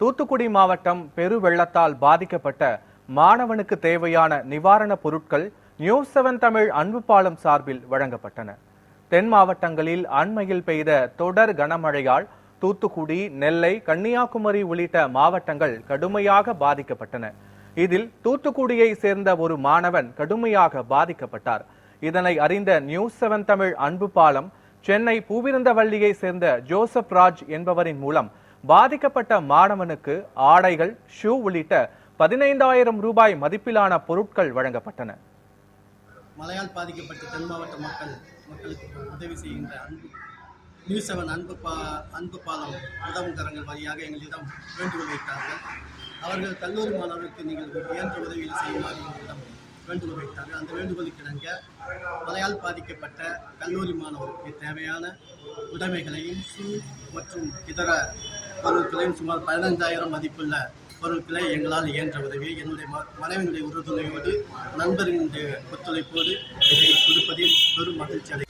தூத்துக்குடி மாவட்டம் பெருவெள்ளத்தால் பாதிக்கப்பட்ட மாணவனுக்கு தேவையான நிவாரணப் பொருட்கள் நியூஸ் செவன் தமிழ் அன்பு பாலம் சார்பில் வழங்கப்பட்டன. தென் மாவட்டங்களில் அண்மையில் பெய்த தொடர் கனமழையால் தூத்துக்குடி நெல்லை கன்னியாகுமரி உள்ளிட்ட மாவட்டங்கள் கடுமையாக பாதிக்கப்பட்டன. இதில் தூத்துக்குடியை சேர்ந்த ஒரு மாணவன் கடுமையாக பாதிக்கப்பட்டார். இதனை அறிந்த நியூஸ் செவன் தமிழ் அன்பு பாலம் சென்னை பூவிருந்தவள்ளியை சேர்ந்த ஜோசப் ராஜ் என்பவரின் மூலம் பாதிக்கப்பட்ட மாணவனுக்கு ஆடைகள் ஷூ உள்ளிட்ட பதினைந்தாயிரம் ரூபாய் மதிப்பிலான பொருட்கள் வழங்கப்பட்டன. மழையால் பாதிக்கப்பட்ட தென் மாவட்ட மக்கள் மக்களுக்கு உதவி செய்கின்ற அன்பு நியூஸ் செவன் அன்பு பா அன்பு பாலம் உதவும் கரங்கள் வழியாக எங்களிடம் வேண்டுகோள் வைத்தார்கள். அவர்கள் கல்லூரி மாணவர்களுக்கு நீங்கள் இயன்ற உதவிகள் செய்யுமாறு எங்களிடம் வேண்டுகோள் வைத்தார்கள். அந்த வேண்டுகோள் கிடங்க மழையால் பாதிக்கப்பட்ட கல்லூரி மாணவருக்கு தேவையான உடைமைகளையும் ஷூ மற்றும் இதர பொருட்களையும் சுமார் பதினைந்தாயிரம் மதிப்புள்ள பொருட்களை எங்களால் இயன்ற உதவியை என்னுடைய ம- மனைவியினுடைய உறுதுணையோடு நண்பர்களுடைய ஒத்துழைப்போடு இதை கொடுப்பதில் பெரும் மகிழ்ச்சி